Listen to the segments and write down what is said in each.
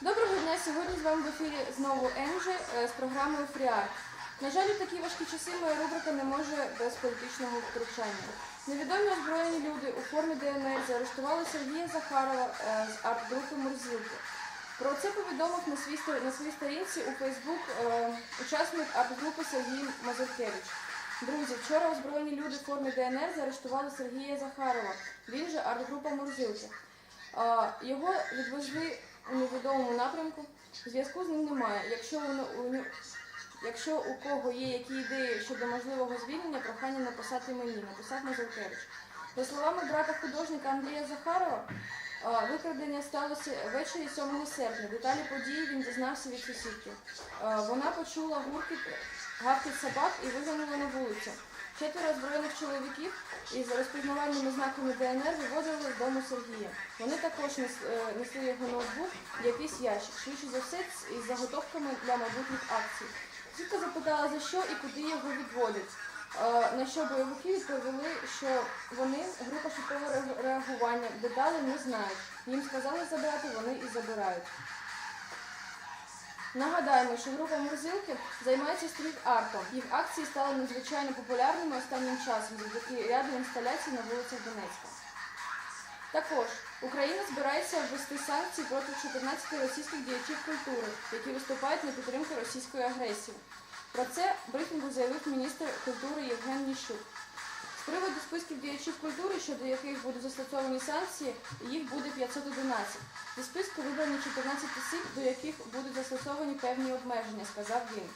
Доброго дня! Сьогодні з вами в ефірі знову Енджі з програмою Фріарт. На жаль, у такі важкі часи моя рубрика не може без політичного втручання. Невідомі озброєні люди у формі ДНР заарештували Сергія Захарова е, з арт-групи Мурзилки. Про це повідомив на своїй сторінці у Фейсбук е, учасник арт-групи Сергій Мазуркевич. Друзі, вчора озброєні люди в формі ДНР заарештували Сергія Захарова. Він же арт-група Мурзилки. А, Його відвезли у невідомому напрямку. Зв'язку з ним немає. Якщо у, якщо у кого є які ідеї щодо можливого звільнення, прохання написати мені, написав Мазуркевич. За словами брата художника Андрія Захарова, викрадення сталося ввечері 7 серпня. Деталі події він дізнався від сусідки. Вона почула гуркіт, гавкіт собак і виглянула на вулицю. Четверо озброєних чоловіків із розпізнавальними знаками ДНР виводили з дому Сергія. Вони також е, несли його ноутбук, якийсь ящик, швидше за все із заготовками для майбутніх акцій. Сітка запитала, за що і куди його відводять. Е, На що бойовики відповіли, що вони група швидкого реагування, деталі не знають. Їм сказали забирати, вони і забирають. Нагадаємо, що група Мурзилки займається стріт-артом. Їх акції стали надзвичайно популярними останнім часом завдяки ряду інсталяцій на вулицях Донецька. Також Україна збирається ввести санкції проти 14 російських діячів культури, які виступають на підтримку російської агресії. Про це брифінгу заявив міністр культури Євген Ніщук. З приводу списків діячів культури, щодо яких будуть застосовані санкції, їх буде 511. Зі списку вибрані 14 осіб, до яких будуть застосовані певні обмеження, сказав він.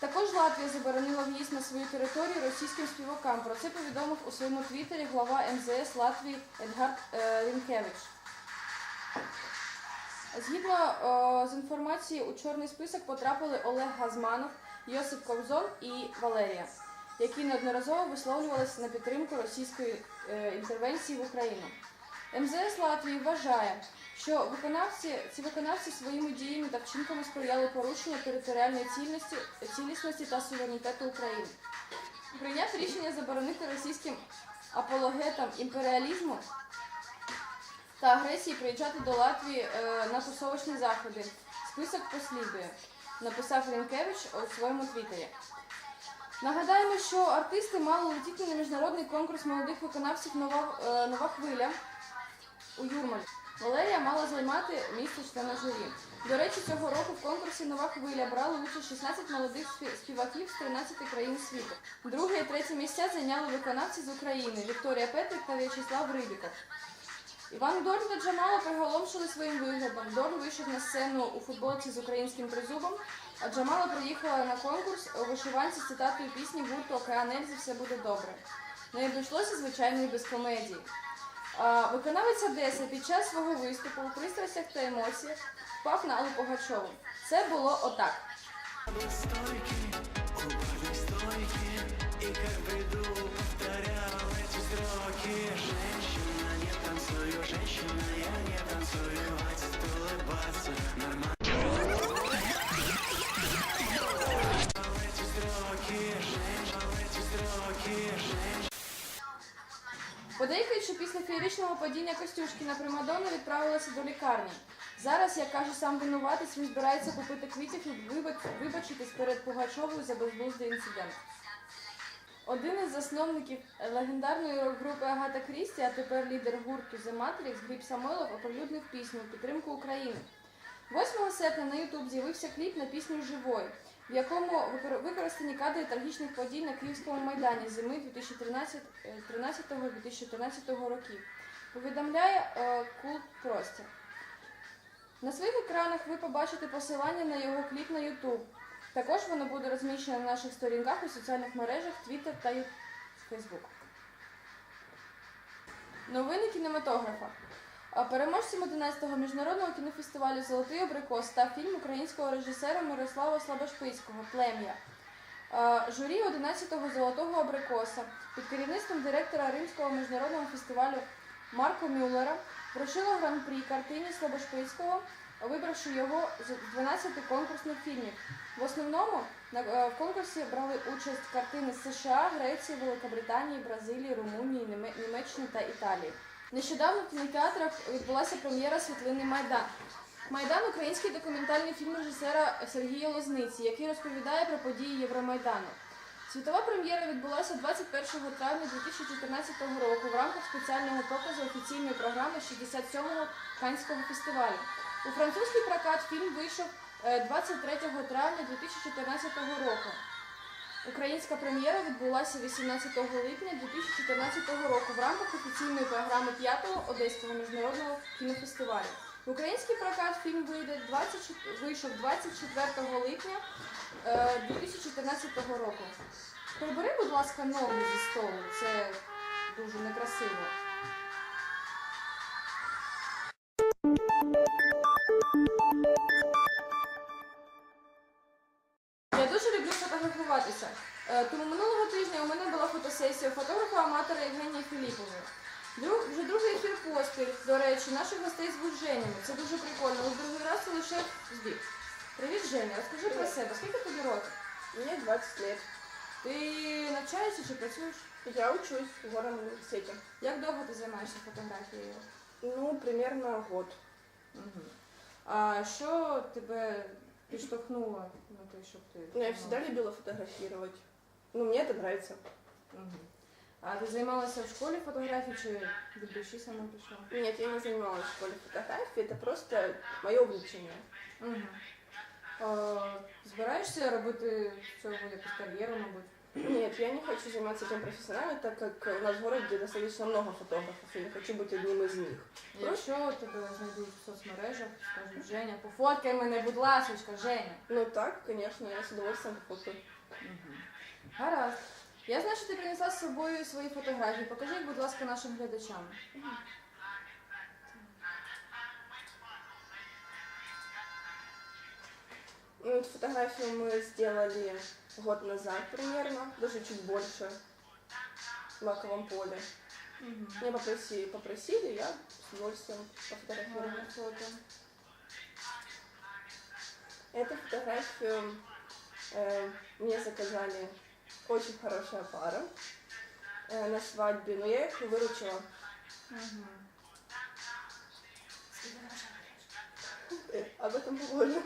Також Латвія заборонила в'їзд на свою територію російським співакам. Про це повідомив у своєму твіттері глава МЗС Латвії Едгард е, Рінкевич. Згідно е, з інформацією, у чорний список потрапили Олег Газманов, Йосип Ковзон і Валерія, які неодноразово висловлювалися на підтримку російської е, інтервенції в Україну. МЗС Латвії вважає, що виконавці, ці виконавці своїми діями та вчинками сприяли порушенню територіальної цільності, цілісності та суверенітету України. Прийняти рішення заборонити російським апологетам імперіалізму та агресії приїжджати до Латвії е, на тусовочні заходи. Список послідує, написав Рінкевич у своєму твіттері. Нагадаємо, що артисти мали летіти на міжнародний конкурс молодих виконавців Нова, е, Нова хвиля у Юрмаль. Валерія мала займати місце члена журі. До речі, цього року в конкурсі Нова хвиля брали участь 16 молодих співаків з 13 країн світу. Друге і третє місця зайняли виконавці з України Вікторія Петрик та В'ячеслав Рибіков. Іван Дорн та Джамала приголомшили своїм виглядом. Дорн вийшов на сцену у футболці з українським тризубом, а Джамала приїхала на конкурс у вишиванці з цитатою пісні гурту Океан Ельзи все буде добре. Не обійшлося, звичайно, і без комедії. Виконавець Одеси під час свого виступу у пристрастях та емоціях впав на Аллу Пугачову. Це було отак. Подейкують, що після феєричного падіння Костюшкіна Примадонна відправилася до лікарні. Зараз, як каже сам винуватець, він збирається купити квітів і вибачитись перед Пугачовою за безглуздий інцидент. Один із засновників легендарної рок-групи Агата Крісті, а тепер лідер гурту The Matrix Гліб Самойлов оприлюднив пісню підтримку України. 8 серпня на YouTube з'явився кліп на пісню Живой, в якому використані кадри трагічних подій на Київському майдані зими 2013-2014 років. Повідомляє е, Култ Простір. На своїх екранах ви побачите посилання на його кліп на YouTube. Також воно буде розміщено на наших сторінках у соціальних мережах Twitter та Facebook. Новини кінематографа. Переможцем 11-го міжнародного кінофестивалю Золотий Абрикос став фільм українського режисера Мирослава Слабошпицького Плем'я. Журі 11-го Золотого Абрикоса під керівництвом директора Римського міжнародного фестивалю Марко Мюллера вручило гран-прі картині Слабошпицького вибравши його з 12 конкурсних фільмів. В основному на- е, в конкурсі брали участь картини США, Греції, Великобританії, Бразилії, Румунії, Німеччини та Італії. Нещодавно в кінотеатрах відбулася прем'єра світлини Майдан. Майдан український документальний фільм режисера Сергія Лозниці, який розповідає про події Євромайдану. Світова прем'єра відбулася 21 травня 2014 року в рамках спеціального показу офіційної програми 67-го Канського фестивалю. У французький прокат фільм вийшов е, 23 травня 2014 року. Українська прем'єра відбулася 18 липня 2014 року в рамках офіційної програми 5-го Одеського міжнародного кінофестивалю. Український прокат фільм вийде 20, вийшов 24 липня е, 2014 року. Прибери, будь ласка, ноги зі столу. Це Тому минулого тижня у мене була фотосесія фотографа-аматора Євгенії Філіпової. Друг, вже другий ефір поспіль, до речі, наших гостей звуть Женями. Це дуже прикольно. але другий раз це лише збіг. Привіт, Женя. Розкажи про Привіт. себе. Скільки тобі років? Мне 20 лет. Ти навчаєшся чи працюєш? Я учусь в горном университете. Як довго ти займаєшся фотографією? Ну, примерно год. Угу. А що тебе підштовхнуло на те, щоб ти. Ну, я всегда любила фотографировать. Ну, мне это нравится. Угу. А ти займалася в школі фотографії чи від душі сама пішла? Нет, я не занималась в школе фотографией, это просто мое увлечение. Угу. А, збираєшся робити з цього якусь кар'єру, мабуть? Нет, я не хочу заниматься этим профессионально, так как у нас в городе достаточно много фотографов, и не хочу быть одним из них. Якщо тебе знайдуть в соцмережах, скажуть Женя, пофоткай мене, будь ласочка, Женя. Ну так, конечно, я с удовольствием фото. Гаразд. Я знаю, що ти принесла з собою свої фотографії. Покажи їх, будь ласка, нашим глядачам. Ну, эту фотографию мы сделали год назад примерно, даже чуть больше, в лаковом поле. Меня попросили, попросили, я с удовольствием пофотографировала. Гарне фото. Эту фотографию э, мне заказали очень хорошая пара э, на свадьбе, но я их выручила. Угу. Э, об этом попозже.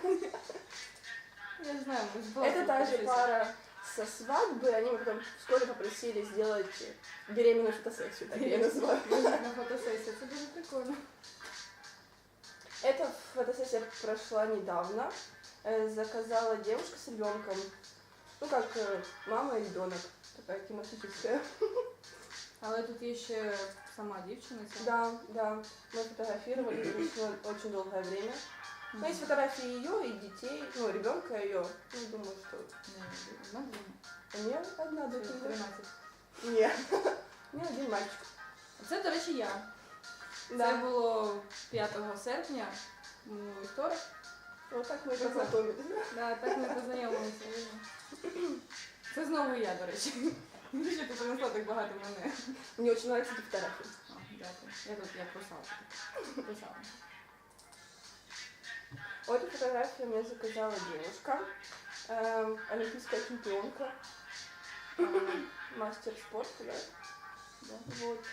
Я знаю, ми ж була Это тут та же фотосесія. пара со свадьбы, они меня потом вскоре попросили сделать беременную фотосессию, так я ее называю. На фотосесії. Це дуже прикольно. Эта фотосессия прошла недавно. Э, Заказала девушка с ребенком. Ну, как э, мама и ребенок. Такая тематическая. Але тут є ще сама дівчина. ця. Да, да. Мы фотографировали конечно, очень долгое время. Мгм. Но есть фотографии ее и детей, ну, ребенка ее. Ну, думаю, что Ні, одна дівчина. у нее одна Це доченька. 13. Нет. У нее один мальчик. Це, до речі, я. Це Да. було 5 серпня. у вівторок. Вот так мы и Прикольно. познакомились. Да, так ми познайомилися. Це знову я, до речі. Що ти принесла так багато мене. Мне очень нравятся эти фотографии. О, дякую. Я тут я писала. Писала. Вот эту фотографию мне заказала девушка. эм, олимпийская чемпионка. эм, Мастер спорта, да? Да. Вот.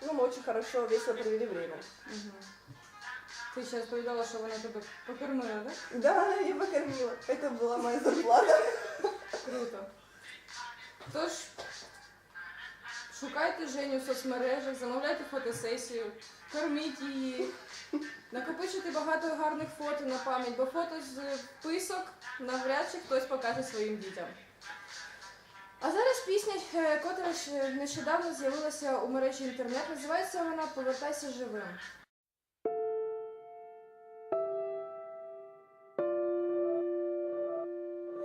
Ну, мы очень хорошо, весело провели время. Угу. Ти ще розповідала, що вона тебе покормила, так? Да, я покормила. Это была моя зарплата. Круто. Тож, шукайте Женю в соцмережах, замовляйте фотосесію, корміть її, накопичуйте багато гарних фото на пам'ять, бо фото з вписок навряд чи хтось покаже своїм дітям. А зараз пісня, е, котра нещодавно з'явилася у мережі інтернет, називається вона Повертайся живим.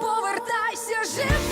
Повертайся живим,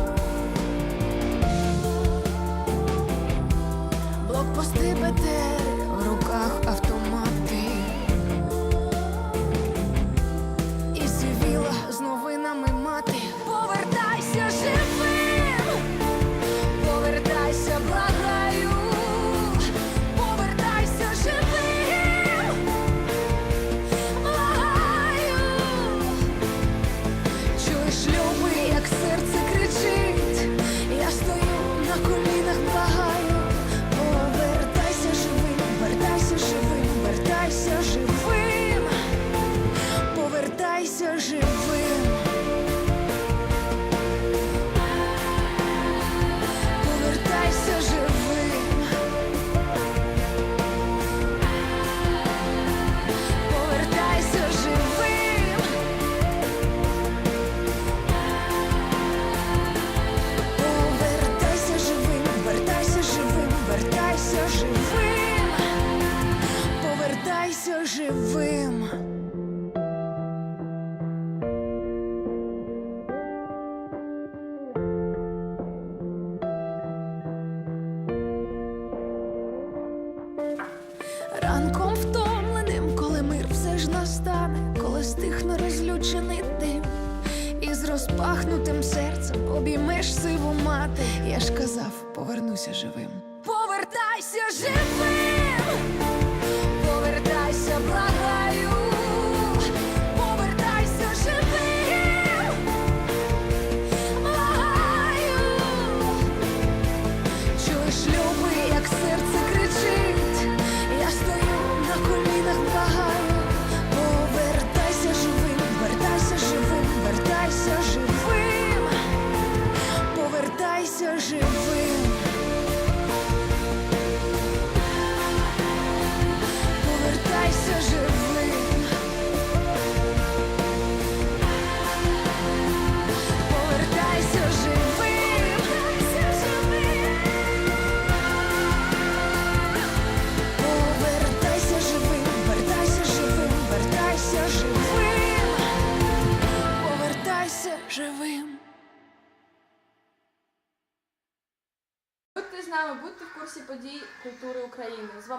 Живим. Повертайся живим. Ранком втомленим, коли мир все ж настане, коли стихне розлючений і з розпахнутим серцем обіймеш сиву мати. Я ж казав, повернуся живим. Повертайся живим,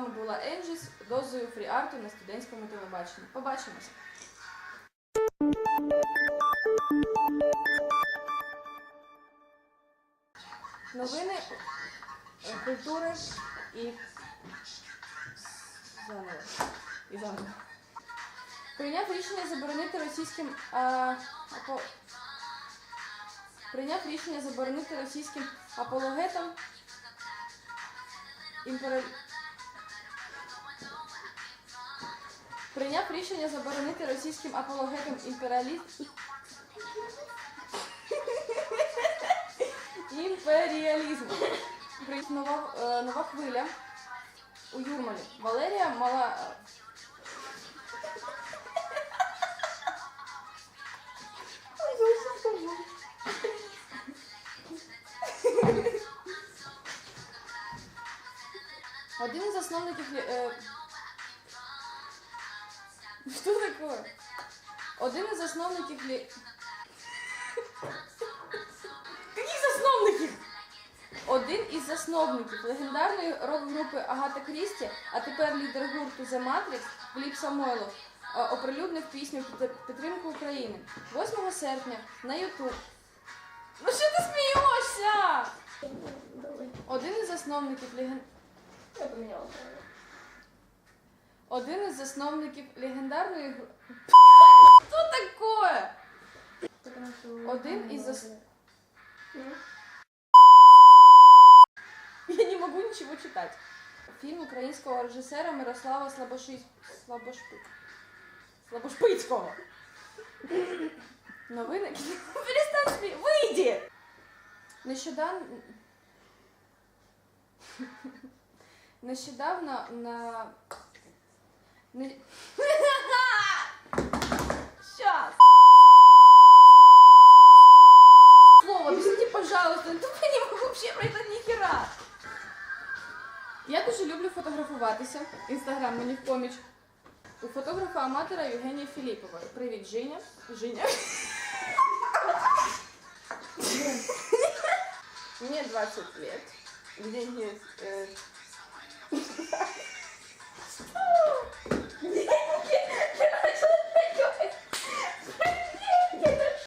вами була Енджіс дозою фрі-арту на студентському телебаченні. Побачимося! Новини е, культури і заново. І. Прийняв рішення заборонити російським а, апо... прийняв рішення заборонити російським апологетам імпері... Прийняв рішення заборонити російським апологетам імперіалізму імперіалізму. Нова, е, нова хвиля у Юрмалі. Валерія мала. Один із засновників. Е... Що таке? Один із засновників лі... Яких засновників? Один із засновників легендарної рок-групи Агата Крісті, а тепер лідер гурту The Matrix Гліб Самойлов е, оприлюднив пісню «Під- підтримку України 8 серпня на Ютуб. Ну що ти смієшся? Один із засновників леген... Я поменяла. Один із засновників легендарної гру... Що таке? Один із зас... Я не могу ничего читать. Фільм українського режисера Мирослава Слабоши... Слабошпи... Слабошпицького. Новини. Перестань смі... Вийди! Нещодавно... Нещодавно на... Не... Сейчас. Слово, объясните, пожалуйста. Ну, я не могу вообще про это ни хера. Я дуже люблю фотографуватися. Інстаграм мені в поміч. У фотографа-аматора Євгенії Філіпової. Привіт, Женя. Женя. Мне 20 лет. Деньги... э,